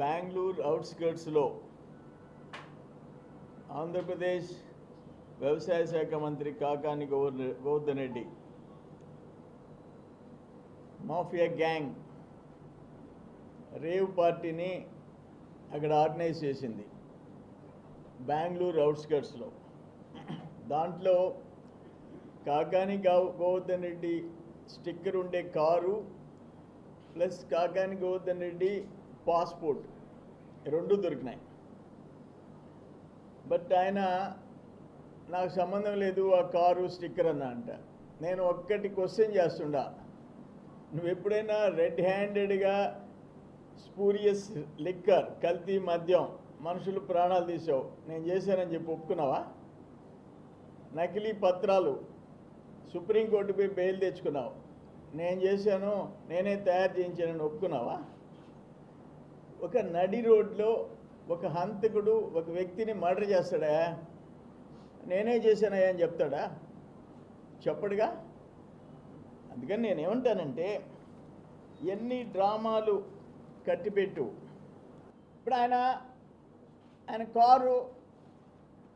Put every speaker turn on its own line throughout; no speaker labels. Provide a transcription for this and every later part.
బెంగళూరు అవుట్స్కర్ట్స్లో ఆంధ్రప్రదేశ్ వ్యవసాయ శాఖ మంత్రి Kakani Govardhan Reddy mafia gang rave పార్టీని అక్కడ ఆర్గనైజ్ చేసింది బెంగళూరు అవుట్స్కర్ట్స్లో. దాంట్లో కాకాని గోవర్ధన్ రెడ్డి స్టిక్కర్ ఉండే car plus Kakani Govardhan Reddy passport. రెండు దొరికినాయి. బట్ ఆయన నాకు సంబంధం లేదు ఆ కారు స్టిక్కర్ అన్న అంట. నేను ఒక్కటి క్వశ్చన్ చేస్తుండా నువ్వు ఎప్పుడైనా రెడ్ హ్యాండెడ్గా స్పూరియస్ లిక్కర్ కల్తీ మద్యం మనుషులు ప్రాణాలు తీసావు నేను చేశానని చెప్పి ఒప్పుకున్నావా? నకిలీ పత్రాలు సుప్రీంకోర్టుపై బెయిల్ తెచ్చుకున్నావు. నేను చేశాను నేనే తయారు చేయించానని ఒప్పుకున్నావా? ఒక నడి రోడ్లో ఒక హంతకుడు ఒక వ్యక్తిని మర్డర్ చేస్తాడా? నేనే చేశానయ్యా అని చెప్తాడా? చెప్పడుగా. అందుకని నేనేమంటానంటే ఎన్ని డ్రామాలు కట్టిపెట్టు. ఇప్పుడు ఆయన ఆయన కారు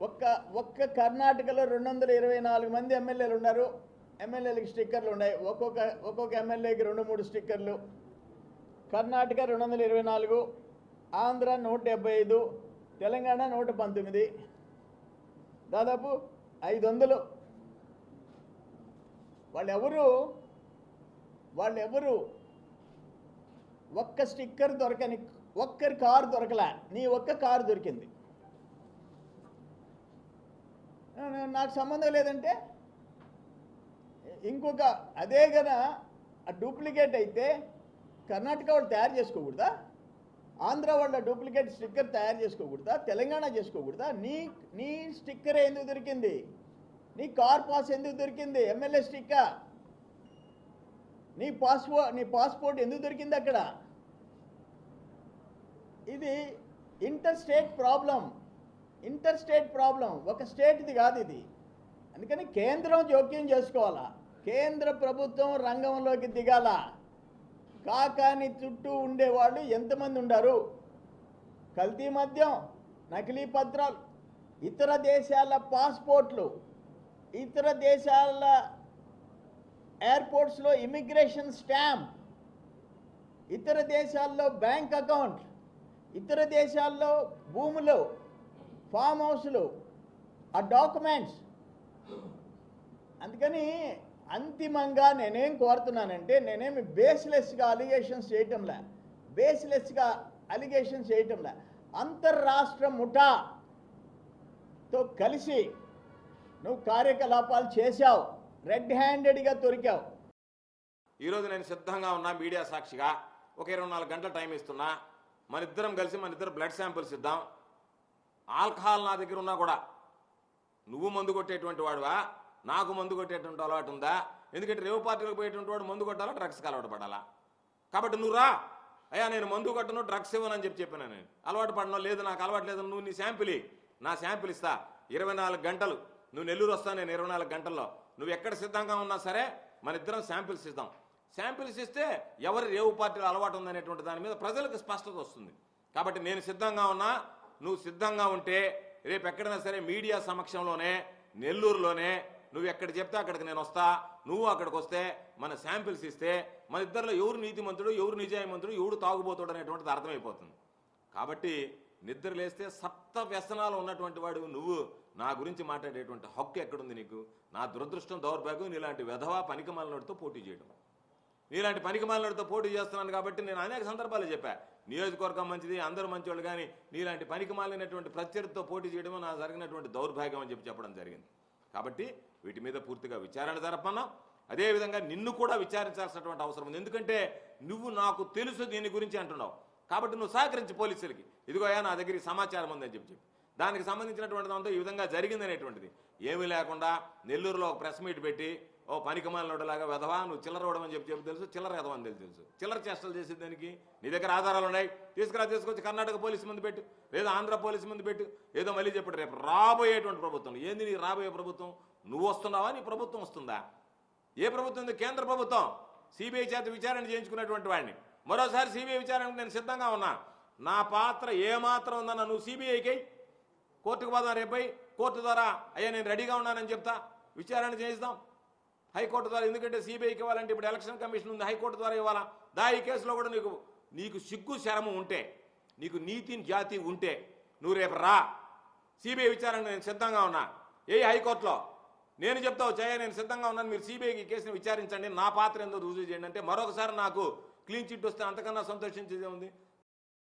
ఒక్క ఒక్క కర్ణాటకలో రెండు వందల ఇరవై నాలుగు మంది ఎమ్మెల్యేలు ఉన్నారు ఎమ్మెల్యేలకి స్టిక్కర్లు ఉన్నాయి. ఒక్కొక్క ఒక్కొక్క ఎమ్మెల్యేకి రెండు మూడు స్టిక్కర్లు. కర్ణాటక రెండు వందల ఇరవై నాలుగు ఆంధ్ర నూట డెబ్బై ఐదు తెలంగాణ నూట పంతొమ్మిది దాదాపు ఐదు వందలు వాళ్ళెవరు వాళ్ళెవరు ఒక్క స్టిక్కర్ దొరకని ఒక్కరి కారు దొరకలే. నీ ఒక్క కారు దొరికింది. నాకు సంబంధం లేదంటే ఇంకొక అదే గన డూప్లికేట్ అయితే కర్ణాటక వాళ్ళు తయారు చేసుకోకూడదా? ఆంధ్ర వాళ్ళ డూప్లికేట్ స్టిక్కర్ తయారు చేసుకోకూడదా? తెలంగాణ చేసుకోకూడదా? నీ నీ స్టిక్కర్ ఎందుకు దొరికింది? నీ కార్ పాస్ ఎందుకు దొరికింది? MLA sticker. నీ పాస్పో నీ పాస్పోర్ట్ ఎందుకు దొరికింది అక్కడ? ఇది inter state problem. Inter state problem. ఒక స్టేట్ది కాదు ఇది. అందుకని కేంద్రం జోక్యం చేసుకోవాలా? కేంద్ర ప్రభుత్వం రంగంలోకి దిగాల? కాకాని చుట్టూ ఉండేవాళ్ళు ఎంతమంది ఉండారు? కల్తీ మద్యం నకిలీ పత్రాలు ఇతర దేశాల పాస్పోర్ట్లు ఇతర దేశాల ఎయిర్పోర్ట్స్లో ఇమిగ్రేషన్ స్టాంప్ ఇతర దేశాల్లో బ్యాంక్ అకౌంట్ ఇతర దేశాల్లో భూములు ఫామ్ హౌస్లు ఆ డాక్యుమెంట్స్. అందుకని అంతిమంగా నేనేం కోరుతున్నానంటే నేనేమి బేస్లెస్గా అలిగేషన్స్ చేయటంలే బేస్లెస్గా అలిగేషన్స్ చేయటంలే అంతర్రాష్ట్ర ముఠాతో కలిసి నువ్వు కార్యకలాపాలు చేశావు రెడ్ హ్యాండెడ్గా దొరికావు
ఈరోజు నేను సిద్ధంగా ఉన్నా మీడియా సాక్షిగా. ఒక ఇరవై నాలుగు గంటల టైం ఇస్తున్నా. మన ఇద్దరం కలిసి మన ఇద్దరు బ్లడ్ శాంపిల్స్ ఇద్దాం. ఆల్కహాల్ నా దగ్గర ఉన్నా కూడా. నువ్వు మందు కొట్టేటువంటి వాడువా? నాకు మందు కొట్టేటువంటి అలవాటు ఉందా? ఎందుకంటే రేవు పార్టీలకు పోయేటువంటి వాడు మందు కొట్టాలా డ్రగ్స్కి అలవాటు పడాలా? కాబట్టి నువ్వు రా. అయ్యా నేను మందు కొట్టను డ్రగ్స్ ఇవ్వనని చెప్పి చెప్పాను నేను. అలవాటు పడను లేదు నాకు అలవాటు లేదు నువ్వు నీ శాంపిల్ నా శాంపిల్ ఇస్తా. ఇరవై నాలుగు గంటలు. నువ్వు నెల్లూరు వస్తా నేను ఇరవై నాలుగు గంటల్లో. నువ్వు ఎక్కడ సిద్ధంగా ఉన్నా సరే మన ఇద్దరం శాంపిల్స్ ఇద్దాం శాంపిల్స్ ఇస్తే ఎవరి రేవు పార్టీలో అలవాటు ఉందనేటువంటి దాని మీద ప్రజలకు స్పష్టత వస్తుంది. కాబట్టి నేను సిద్ధంగా ఉన్నా నువ్వు సిద్ధంగా ఉంటే రేపు ఎక్కడైనా సరే మీడియా సమక్షంలోనే నెల్లూరులోనే నువ్వు ఎక్కడ చెప్తే అక్కడికి నేను వస్తా. నువ్వు అక్కడికి వస్తే మన శాంపిల్స్ ఇస్తే మన ఇద్దరిలో ఎవరు నీతిమంతుడు ఎవరు నిజాయమంతుడు ఎవడు తాగుబోతాడు అనేటువంటిది అర్థమైపోతుంది. కాబట్టి నిద్ర లేస్తే సప్త వ్యసనాలు ఉన్నటువంటి వాడు నువ్వు. నా గురించి మాట్లాడేటువంటి హక్కు ఎక్కడుంది నీకు? నా దురదృష్టం దౌర్భాగ్యం నీలాంటి వెధవా పనికిమాలినోడితో పోటీ చేయడం. నీలాంటి పనికిమాలినోడితో పోటీ చేస్తున్నాను కాబట్టి నేను అనేక సందర్భాలు చెప్పా. నియోజకవర్గం మంచిది అందరూ మంచివాళ్ళు కానీ నీలాంటి పనికిమాలినటువంటి ప్రత్యర్థితో పోటీ చేయడం నా జరిగినటువంటి దౌర్భాగ్యం అని చెప్పి చెప్పడం జరిగింది. కాబట్టి వీటి మీద పూర్తిగా విచారణ జరపన్నాం అదేవిధంగా నిన్ను కూడా విచారించాల్సినటువంటి అవసరం ఉంది. ఎందుకంటే నువ్వు నాకు తెలుసు దీని గురించి అంటున్నావు. కాబట్టి నువ్వు సహకరించి పోలీసులకి ఇదిగోయా నా దగ్గర సమాచారం ఉందని చెప్పి చెప్పి. దానికి సంబంధించినటువంటి దాంతో ఈ విధంగా జరిగిందనేటువంటిది. ఏమీ లేకుండా నెల్లూరులో ఒక ప్రెస్ మీట్ పెట్టి ఓ పనికిమాలినోడులాగా వెధవా నువ్వు చిల్లర ఇవ్వడం అని చెప్పి చెప్పి తెలుసు చిల్లర ఎదవని తెలుసు తెలుసు. చిల్లర చేష్టలు చేసే దానికి నీ దగ్గర ఆధారాలు ఉన్నాయి. తీసుకురా తీసుకొచ్చి కర్ణాటక పోలీసు ముందు పెట్టు లేదా ఆంధ్ర పోలీసు ముందు పెట్టు ఏదో మళ్ళీ చెప్పాడు రేపు రాబోయేటువంటి ప్రభుత్వం. ఏంది నీ రాబోయే ప్రభుత్వం? నువ్వు వస్తున్నావా? నీ ప్రభుత్వం వస్తుందా? ఏ ప్రభుత్వం ఉంది? కేంద్ర ప్రభుత్వం. సిబిఐ చేత విచారణ చేయించుకున్నటువంటి వాడిని. మరోసారి సిబిఐ విచారణకు నేను సిద్ధంగా ఉన్నా. నా పాత్ర ఏమాత్రం ఉందన్న నువ్వు సిబిఐకి కోర్టుకు పోదాం రేపై కోర్టు ద్వారా అయ్యా నేను రెడీగా ఉన్నానని చెప్తా. విచారణ చేయిస్తాం హైకోర్టు ద్వారా ఎందుకంటే సిబిఐకి ఇవ్వాలంటే ఇప్పుడు ఎలక్షన్ కమిషన్ ఉంది హైకోర్టు ద్వారా ఇవ్వాలా? దా ఈ కేసులో కూడా నీకు నీకు సిగ్గు శరము ఉంటే నీకు నీతి జాతి ఉంటే నువ్వు రేపు రా. సిబిఐ విచారణ నేను సిద్ధంగా ఉన్నా. ఏ హైకోర్టులో? నేను చెప్తావు జయ నేను సిద్ధంగా ఉన్నాను మీరు సిబిఐకి కేసుని విచారించండి నా పాత్ర ఏందో రుజువు చేయండి అంటే మరొకసారి నాకు క్లీన్ చిట్ వస్తే అంతకన్నా సంతోషించేదే ఉంది